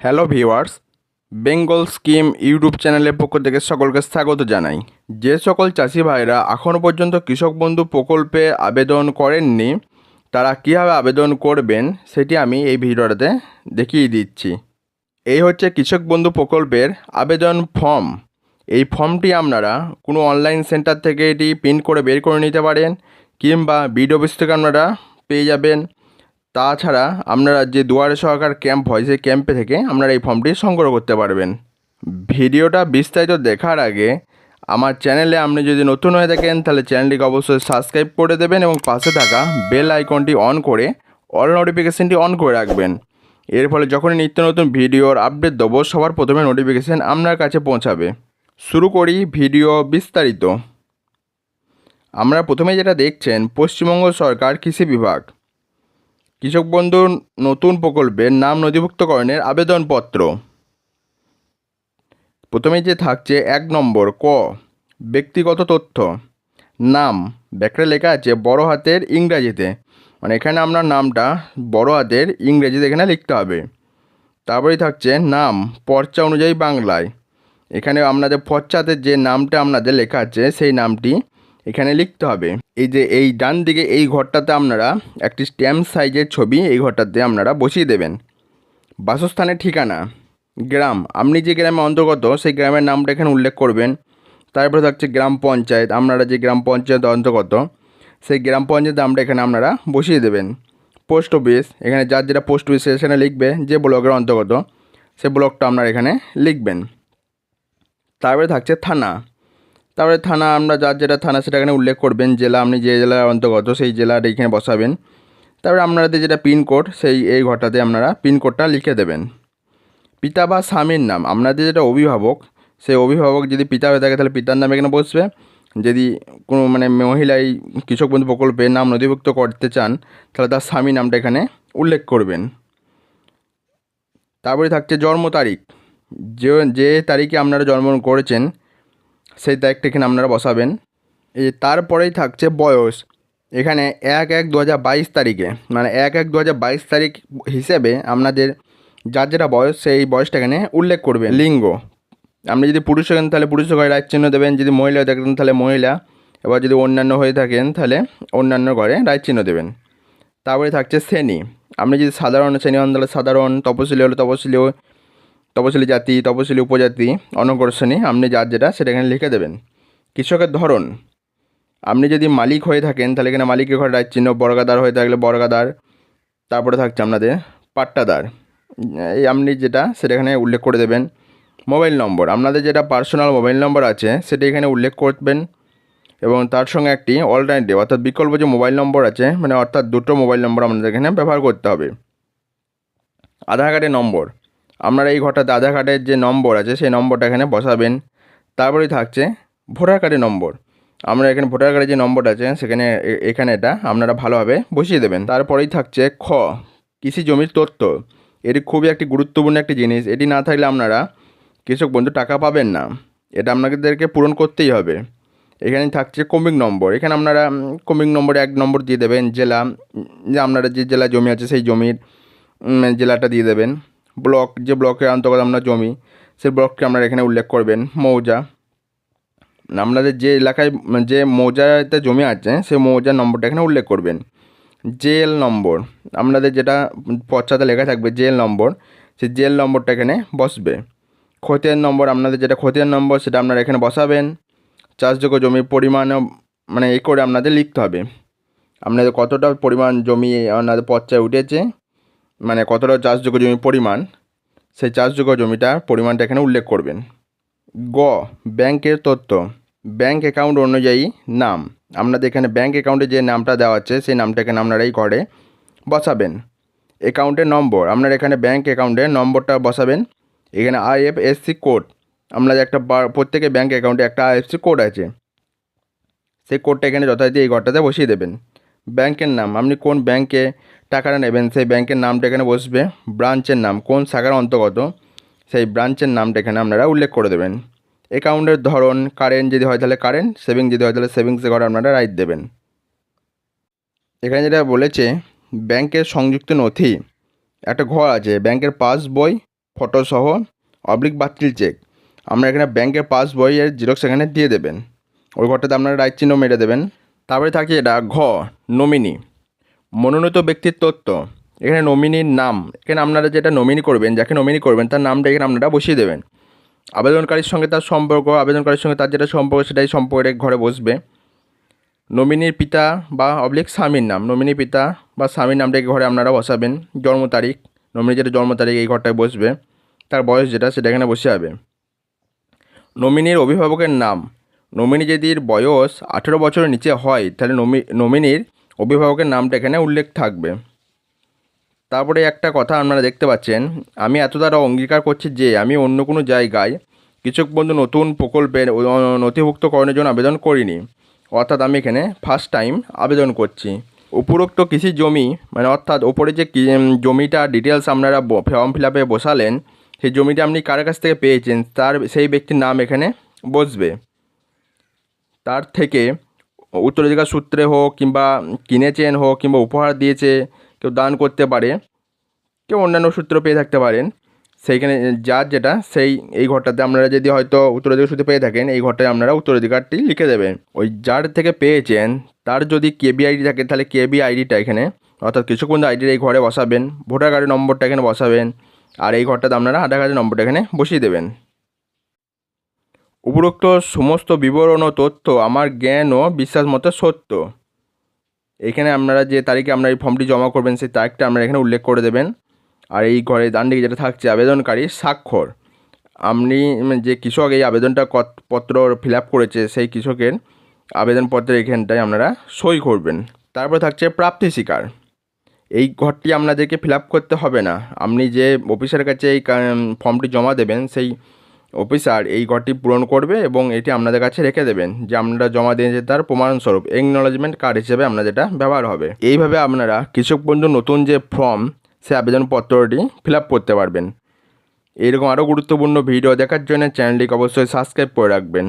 Hello viewers, Bengal scheme YouTube চ্যানেলের পক্ষ থেকে সকলকে স্বাগত জানাই। যে সকল চাষি ভাইরা এখনও পর্যন্ত কৃষক বন্ধু প্রকল্পে আবেদন করেননি, তারা কীভাবে আবেদন করবেন সেটি আমি এই ভিডিওটাতে দেখিয়ে দিচ্ছি। এই হচ্ছে কৃষক বন্ধু প্রকল্পের আবেদন ফর্ম। এই ফর্মটি আপনারা কোনো অনলাইন সেন্টার থেকে এটি প্রিন্ট করে বের করে নিতে পারেন, কিংবা বিড অফিস থেকে আপনারা পেয়ে যাবেন। তাছাড়া আপনারা যে দুয়ারে সরকার ক্যাম্প হয়, সেই ক্যাম্পে থেকে আপনারা এই ফর্মটি সংগ্রহ করতে পারবেন। ভিডিওটা বিস্তারিত দেখার আগে আমার চ্যানেলে আপনি যদি নতুন হয়ে থাকেন, তাহলে চ্যানেলটিকে অবশ্যই সাবস্ক্রাইব করে দেবেন এবং পাশে থাকা বেল আইকনটি অন করে অল নোটিফিকেশানটি অন করে রাখবেন। এর ফলে যখনই নিত্য নতুন ভিডিওর আপডেট দেবো, সবার প্রথমে নোটিফিকেশান আপনার কাছে পৌঁছাবে। শুরু করি ভিডিও বিস্তারিত। আমরা প্রথমে যেটা দেখছেন, পশ্চিমবঙ্গ সরকার কৃষি বিভাগ। কৃষক বন্ধু নতুন প্রকল্পের নাম নথিভুক্তকরণের আবেদনপত্র। প্রথমে যে থাকছে এক নম্বর, ক, ব্যক্তিগত তথ্য। নাম ব্যাকরে লেখা আছে, বড় হাতের ইংরাজিতে। মানে এখানে আপনার নামটা বড় হাতের ইংরেজিতে এখানে লিখতে হবে। তারপরেই থাকছে নাম, পর্চা অনুযায়ী বাংলায়। এখানে আপনাদের পশ্চাতে যে নামটা আপনাদের লেখা আছে, সেই নামটি এখানে লিখতে হবে, এই যে এই ডান দিকে এই ঘরটাতে আপনারা একটি স্ট্যাম্প সাইজের ছবি এই ঘরটাতে আপনারা বসিয়ে দেবেন। বাসস্থানের ঠিকানা, গ্রাম, আপনি যে গ্রামে অন্তর্গত সেই গ্রামের নামটা এখানে উল্লেখ করবেন। তারপরে থাকছে গ্রাম পঞ্চায়েত, আপনারা যে গ্রাম পঞ্চায়েত অন্তর্গত সেই গ্রাম পঞ্চায়েত নামটা এখানে আপনারা বসিয়ে দেবেন। পোস্ট অফিস, এখানে যার যেটা পোস্ট অফিস সেখানে লিখবে যে ব্লকের অন্তর্গত, সে ব্লকটা আপনারা এখানে লিখবেন। তারপরে থাকছে থানা তারপরে থানা, আমরা যার যেটা থানা সেটা এখানে উল্লেখ করবেন, জেলা আপনি যে জেলার অন্তর্গত সেই জেলার এইখানে বসাবেন। তারপরে আপনাদের যেটা পিনকোড সেই এই ঘরটাতে আপনারা পিনকোডটা লিখে দেবেন। পিতা বা স্বামীর নাম, আপনাদের যেটা অভিভাবক, সেই অভিভাবক যদি পিতা হয়ে থাকে, তাহলে পিতার নাম এখানে বসবে। যদি কোনো মানে মহিলাই কৃষক বন্ধু প্রকল্পে নাম নথিভুক্ত করতে চান, তাহলে তার স্বামী নামটা এখানে উল্লেখ করবেন। তারপরে থাকছে জন্ম তারিখ। যে যে তারিখে আপনারা জন্মগ্রহণ করেছেন সেই তারিখটা এখানে আপনারা বসাবেন। এই তারপরেই থাকছে বয়স। এখানে এক এক দু হাজার বাইশ তারিখে মানে এক এক দু হাজার বাইশ তারিখ হিসেবে আপনাদের যার যেটা বয়স, সেই বয়সটা এখানে উল্লেখ করবেন। লিঙ্গ। আপনি যদি পুরুষ হন তাহলে পুরুষের ঘরে চিহ্ন দেবেন। যদি মহিলা হয়ে থাকেন, তাহলে মহিলা। এবার যদি অন্যান্য হয়ে থাকেন, তাহলে অন্যান্য ঘরে চিহ্ন দেবেন। তারপরে থাকছে শ্রেণি। আপনি যদি সাধারণ, শ্রেণি হন তাহলে সাধারণ, তপশিলি হলে তপশিলি তপশিলি জাতি, তপশিলি উপজাতি অনগ্র শ্রেণি আপনি যার যেটা, সেটা এখানে লিখে দেবেন। কৃষকের ধরন, আপনি যদি মালিক হয়ে থাকেন, তাহলে এখানে মালিকের ঘরে রাইট চিহ্ন, বর্গাদার হয়ে থাকলে বর্গাদার, তারপরে থাকছে আপনাদের পাট্টাদার। এই আপনি যেটা, সেটা এখানে উল্লেখ করে দেবেন। মোবাইল নম্বর, আপনাদের যেটা পার্সোনাল মোবাইল নম্বর আছে, সেটা এখানে উল্লেখ করবেন। এবং তার সঙ্গে একটি অল্টারনেটিভ অর্থাৎ বিকল্প যে মোবাইল নম্বর আছে মানে অর্থাৎ দুটো মোবাইল নম্বর আপনাদের এখানে ব্যবহার করতে হবে। আধার কার্ডের নম্বর আপনারা এই ঘরটাতে আধার কার্ডের যে নম্বর আছে, সেই নম্বরটা এখানে বসাবেন। তারপরেই থাকছে ভোটার কার্ডের নম্বর। আমরা এখানে ভোটার কার্ডের যে নম্বরটা আছে, সেখানে এখানে এটা আপনারা ভালোভাবে বসিয়ে দেবেন। তারপরেই থাকছে খ, কৃষি জমির তথ্য। এটি খুবই একটি গুরুত্বপূর্ণ একটি জিনিস। এটি না থাকলে আপনারা কৃষক বন্ধু টাকা পাবেন না। এটা আপনাদেরকে পূরণ করতেই হবে। এখানে থাকছে কমিক নম্বর। এখানে আপনারা কমিক নম্বরে এক নম্বর দিয়ে দেবেন, জেলা যে আপনারা যে জেলা জমি আছে, সেই জমির জেলাটা দিয়ে দেবেন। ব্লক, যে ব্লকের অন্তর্গত আপনার জমি, সেই ব্লককে আপনারা এখানে উল্লেখ করবেন, মৌজা। আপনাদের যে এলাকায়, যে মৌজাতে জমি আছে, সেই মৌজার নম্বরটা এখানে উল্লেখ করবেন। জেল নম্বর আপনাদের যেটা পশ্চাতে লেখা থাকবে, জেল নম্বর, সেই জেল নম্বরটা এখানে বসবে। খতিয়ান নম্বর আপনাদের যেটা খতিয়ান নম্বর, সেটা আপনারা এখানে বসাবেন। চাষযোগ্য জমির পরিমাণও মানে এই করে আপনাদের লিখতে হবে। আপনাদের কতটা পরিমাণ জমি আপনাদের পর্চায় উঠেছে মানে কতটা চাষযোগ্য জমির পরিমাণ, সেই চাষযোগ্য জমিটার পরিমাণটা এখানে উল্লেখ করবেন। গ, ব্যাংকের তথ্য, ব্যাংক অ্যাকাউন্ট অনুযায়ী নাম। আপনাদের এখানে ব্যাংক অ্যাকাউন্টে যে নামটা দেওয়া আছে, সেই নামটা এখানে আপনারা এই ঘরে বসাবেন। অ্যাকাউন্টের নম্বর, আপনার এখানে ব্যাংক অ্যাকাউন্টের নম্বরটা বসাবেন। এখানে আইএফএসসি কোড আপনাদের একটা প্রত্যেকের ব্যাংক অ্যাকাউন্টে একটা আইএফসি কোড আছে। সেই কোডটা এখানে যথারীতি এই ঘরটাতে বসিয়ে দেবেন। ব্যাংকের নাম, আপনি কোন ব্যাংকে টাকাটা নেবেন, সেই ব্যাংকের নামটা এখানে বসবে, ব্রাঞ্চের নাম, কোন শাখার অন্তর্গত, সেই ব্রাঞ্চের নামটা এখানে আপনারা উল্লেখ করে দেবেন। অ্যাকাউন্টের ধরন, কারেন্ট যদি হয় তাহলে কারেন্ট সেভিং যদি হয় তাহলে সেভিংসে ঘরে আপনারা রাইট দেবেন। এখানে যেটা বলেছে, ব্যাংকের সংযুক্ত নথি, একটা ঘর আছে, ব্যাংকের পাস বই, ফটো সহ, অবলিক বাতিল চেক, আমরা এখানে ব্যাংকের পাস বইয়ের জেরক্স এখানে দিয়ে দেবেন। ওই ঘরটাতে আপনারা রাইট চিহ্ন মেরে দেবেন। তারপরে থাকে এটা ঘ, নমিনি। মনোনীত ব্যক্তির তথ্য এখানে নমিনির নাম। এখানে আপনারা যেটা নমিনি করবেন, যাকে নমিনি করবেন, তার নামটা এখানে আপনারা বসিয়ে দেবেন। আবেদনকারীর সঙ্গে তার সম্পর্ক, আবেদনকারীর সঙ্গে তার যেটা সম্পর্ক, সেটাই সম্পর্কে ঘরে বসবে। নমিনির পিতা বা অবলিক স্বামীর নাম। নমিনির পিতা বা স্বামীর নামটা নামটাকে ঘরে আপনারা বসাবেন। জন্ম তারিখ নমিনি যেটা জন্ম তারিখ এই ঘরটায় বসবে। তার বয়স যেটা, সেটা এখানে বসে যাবে নমিনির অভিভাবকের নাম। নমিনি যদি বয়স আঠেরো বছরের নিচে হয়, তাহলে নমি নমিনির অভিভাবকের নামটা এখানে উল্লেখ থাকবে। তারপরে একটা কথা আপনারা দেখতে পাচ্ছেন, আমি এত দ্বারা অঙ্গীকার করছি যে আমি অন্য কোনো জায়গায় কৃষক বন্ধু নতুন প্রকল্পের নথিভুক্তকরণের জন্য আবেদন করিনি। অর্থাৎ আমি এখানে ফার্স্ট টাইম আবেদন করছি। উপরোক্ত কৃষি জমি মানে অর্থাৎ ওপরে যে জমিটা ডিটেলস আপনারা ফর্ম ফিল আপে বসালেন, সেই জমিটা আপনি কার কাছ থেকে পেয়েছেন, তার, সেই ব্যক্তির নাম এখানে বসবে। তার থেকে উত্তরাধিকার সূত্রে হোক কিংবা কিনেছেন হোক কিংবা উপহার দিয়েছে, কেউ দান করতে পারে, কেউ অন্যান্য সূত্র পেয়ে থাকতে পারেন। সেইখানে যার যেটা, সেই, এই ঘরটাতে আপনারা যদি হয়তো উত্তরাধিকার সূত্রে পেয়ে থাকেন, এই ঘরটায় আপনারা উত্তরাধিকারটি লিখে দেবেন। ওই যার থেকে পেয়েছেন, তার যদি কেবি আইডি থাকে, তাহলে কেবি আইডিটা এখানে, অর্থাৎ বন্ধু আইডির এই ঘরে বসাবেন, ভোটার কার্ডের নম্বরটা এখানে বসাবেন, আর এই ঘরটাতে আপনারা আধার কার্ডের নম্বরটা এখানে বসিয়ে দেবেন। উপরোক্ত সমস্ত বিবরণ ও তথ্য আমার জ্ঞান ও বিশ্বাস মতো সত্য। এখানে আপনারা যে তারিখে আপনারা এই ফর্মটি জমা করবেন, সেই তারিখটা আপনারা এখানে উল্লেখ করে দেবেন। আর এই ঘরে ডান দিকে যেটা থাকছে, আবেদনকারী স্বাক্ষর। আপনি যে কৃষক এই আবেদনটা পত্র ফিল করেছে, সেই কৃষকের আবেদনপত্রের এখানটায় আপনারা সই করবেন। তারপরে থাকছে প্রাপ্তি স্বীকার। এই ঘরটি আপনাদেরকে ফিল করতে হবে না। আপনি যে অফিসের কাছে এই ফর্মটি জমা দেবেন, সেই অফিসার এই ঘরটি পূরণ করবে এবং এটি আপনাদের কাছে রেখে দেবেন, যে আপনারা জমা দিয়েছে তার প্রমাণস্বরূপ। একনলেজমেন্ট কার্ড হিসেবে আপনাদের এটা ব্যবহার হবে। এইভাবে আপনারা কৃষক বন্ধু নতুন যে ফর্ম সে আবেদনপত্রটি ফিল আপ করতে পারবেন। এরকম আরও গুরুত্বপূর্ণ ভিডিও দেখার জন্য চ্যানেলটিকে অবশ্যই সাবস্ক্রাইব করে রাখবেন।